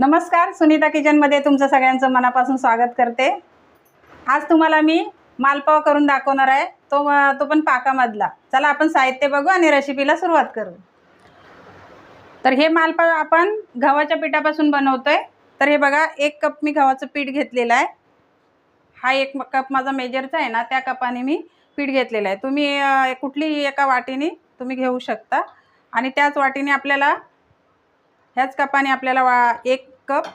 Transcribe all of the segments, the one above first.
नमस्कार सुनीता किचनमध्ये तुमचं सगळ्यांचं मनापासून स्वागत करते. आज तुम्हाला मी मालपाव करून दाखवणार आहे. तो तो पण पाकामधला. चला आपण साहित्य बघू आणि रेसिपीला सुरुवात करू. तर हे मालपाव आपण गव्हाच्या पिठापासून बनवतोय. तर हे बघा एक कप मी गव्हाचं पीठ घेतलेलं आहे. हा एक कप माझा मेजरचा आहे ना त्या कपाने मी पीठ घेतलेलं आहे. तुम्ही कुठलीही एका वाटीने तुम्ही घेऊ शकता. आणि त्याच वाटीने आपल्याला ह्याच कपाने आपल्याला वा एक कप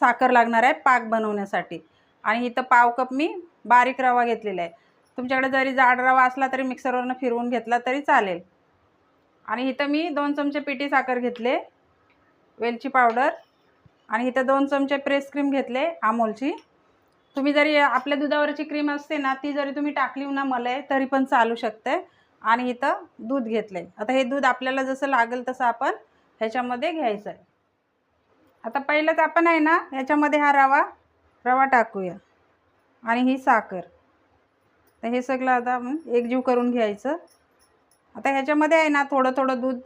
साखर लागणार आहे पाक बनवण्यासाठी. आणि इथं पाव कप मी बारीक रवा घेतलेला आहे. तुमच्याकडे जरी जाड रवा असला तरी मिक्सरवरनं फिरवून घेतला तरी चालेल. आणि इथं मी दोन चमचे पिठी साखर घेतले वेलची पावडर. आणि इथं दोन चमचे प्रेस क्रीम घेतले अमोलची. तुम्ही जरी आपल्या दुधावरची क्रीम असते ना ती जरी तुम्ही टाकली ना मलई तरी पण चालू शकते आणि इथं दूध घेतले आता हे दूध आपल्याला जसं लागेल तसं आपण ह्याच्यामध्ये घ्यायचं आहे. आता पहिलंच आपण आहे ना ह्याच्यामध्ये हा रवा रवा टाकूया. आणि ही साखर. तर हे सगळं आता एकजीव करून घ्यायचं. आता ह्याच्यामध्ये आहे ना थोडं थोडं दूध.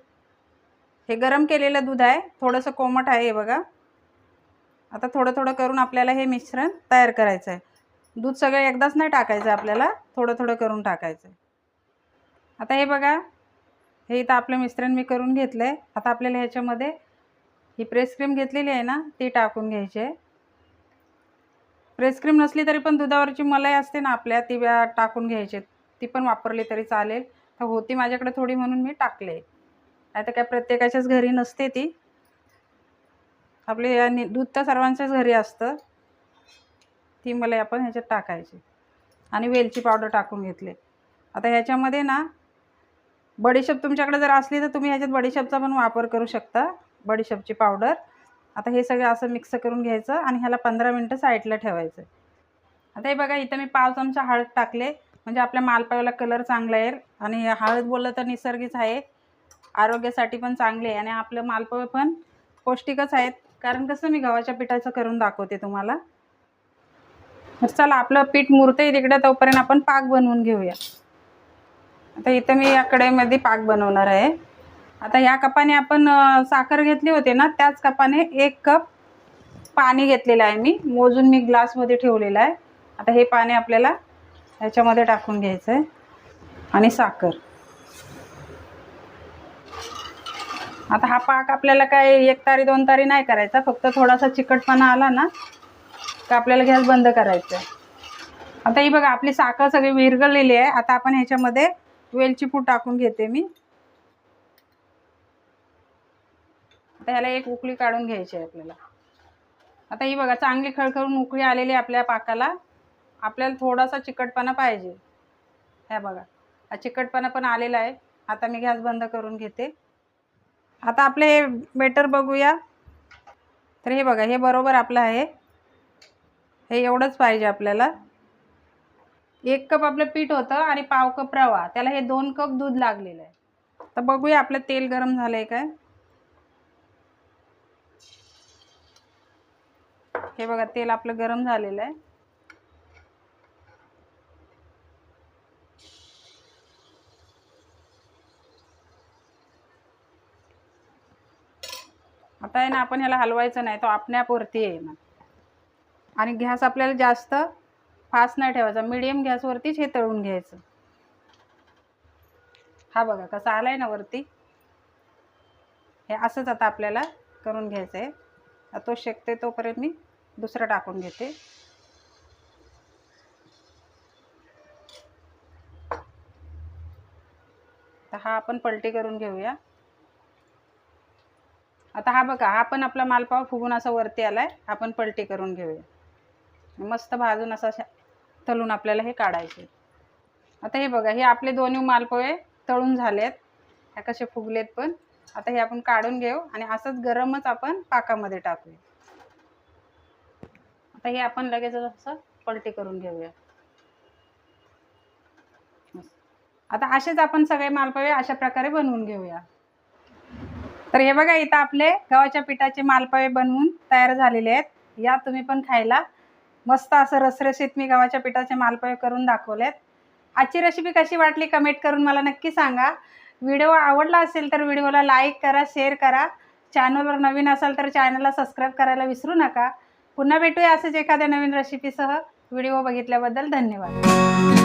हे गरम केलेलं दूध आहे. थोडंसं कोमट आहे हे बघा. आता थोडं थोडं करून आपल्याला हे मिश्रण तयार करायचं आहे. दूध सगळं एकदाच नाही टाकायचं आपल्याला. थोडं थोडं करून टाकायचं आहे. आता हे बघा हे इथं आपलं मिश्रण मी करून घेतलं आहे आता आपल्याला ह्याच्यामध्ये ही प्रेस क्रीम घेतलेली आहे ना ती टाकून घ्यायची आहे. प्रेस क्रीम नसली तरी पण दुधावरची मलाई असते ना आपल्या ती व्या- टाकून घ्यायची ती पण वापरली तरी चालेल. तर होती माझ्याकडे थोडी म्हणून मी टाकले. नाही तर काय प्रत्येकाच्याच घरी नसते ती. आपले आणि दूध तर सर्वांच्याच घरी असतं. ती मलाई आपण ह्याच्यात टाकायची. आणि वेलची पावडर टाकून घेतले. आता ह्याच्यामध्ये ना बडीशेप तुमच्याकडे जर असली तर तुम्ही ह्याच्यात बडीशेपचा पण वापर करू शकता. बडीशेपची पावडर. आता हे सगळं असं मिक्स करून घ्यायचं आणि ह्याला पंधरा मिनटं साईडला ठेवायचं. आता हे बघा इथं मी पाव चमचा हळद टाकले. म्हणजे आपल्या मालपाव्याला कलर चांगला येईल आणि हळद बोललं तर निसर्गीच आहे. आरोग्यासाठी पण चांगले आहे आणि आपलं मालपावे पण पौष्टिकच आहेत. कारण कसं मी गव्हाच्या पिठाचं करून दाखवते तुम्हाला. तर चला आपलं पीठ मुरते तिकडे तोपर्यंत आपण पाक बनवून घेऊया. आता इथं मी या कढईमध्ये पाक बनवणार आहे. आता ह्या कपाने आपण साखर घेतली होती ना त्याच कपाने एक कप पाणी घेतलेलं आहे मी. मोजून मी ग्लासमध्ये ठेवलेलं आहे. आता हे पाणी आपल्याला ह्याच्यामध्ये टाकून घ्यायचं आहे. आणि साखर. आता हा पाक आपल्याला काय एक तारी दोन तारी नाही करायचा. फक्त थोडासा चिकटपणा आला ना का आपल्याला गॅस बंद करायचं आहे. आता ही बघा आपली साखर सगळी विरघळलेली आहे. आता आपण ह्याच्यामध्ये वेलची पूड टाकून घेते मी. आता ह्याला एक उकळी काढून घ्यायची आहे आपल्याला. आता ही बघा चांगली खळखळून उकळी आलेली आहे आपल्या पाकाला. आपल्याला थोडासा चिकटपणा पाहिजे. ह्या बघा हा चिकटपणा पण आलेला आहे. आता मी गॅस बंद करून घेते. आता आपले हे बेटर बघूया. तर हे बघा हे बरोबर आपलं आहे. हे एवढंच पाहिजे आपल्याला. एक कप आपलं पीठ होतं आणि पाव कप रवा. त्याला हे दोन कप दूध लागलेलं आहे. तर बघूया आपलं तेल गरम झालं आहे काय? हे बघा तेल आपलं गरम झालेलं आहे. आता आहे ना आपण ह्याला हलवायचं नाही तो आपण्यावरती आहे ना. आणि गॅस आपल्याला जास्त फास्ट नाही ठेवायचा. मिडियम गॅसवरतीच हे तळून घ्यायचं. हा बघा कसा आलाय ना वरती. हे असंच आता आपल्याला करून घ्यायचं आहे तो शेकते तोपर्यंत मी दुसरं टाकून घेते. तर हा आपण पलटी करून घेऊया. आता हा बघा हा पण आपला मालपाव फुगून असा वरती आलाय. आपण पलटी करून घेऊया. मस्त भाजून असा तळून आपल्याला हे काढायचे. आता हे बघा हे आपले दोन्ही मालपोहे तळून झालेत. ह्या कसे फुगलेत पण. आता हे आपण काढून घेऊ आणि असंच गरमच आपण पाकामध्ये टाकूया. आता हे आपण लगेच असं पलटी करून घेऊया. आता असेच आपण सगळे मालपोहे अशा प्रकारे बनवून घेऊया. तर हे बघा इथं आपले गव्हाच्या पिठाचे मालपवे बनवून तयार झालेले आहेत. या तुम्ही पण खायला मस्त असं रसरशीत मी गव्हाच्या पिठाचे मालपावे करून दाखवलेत. आजची रेसिपी कशी वाटली कमेंट करून मला नक्की सांगा. व्हिडिओ आवडला असेल तर व्हिडिओला लाईक करा शेअर करा. चॅनलवर नवीन असाल तर चॅनलला सबस्क्राईब करायला विसरू नका. पुन्हा भेटूया असंच एखाद्या नवीन रेसिपीसह व्हिडिओ बघितल्याबद्दल धन्यवाद.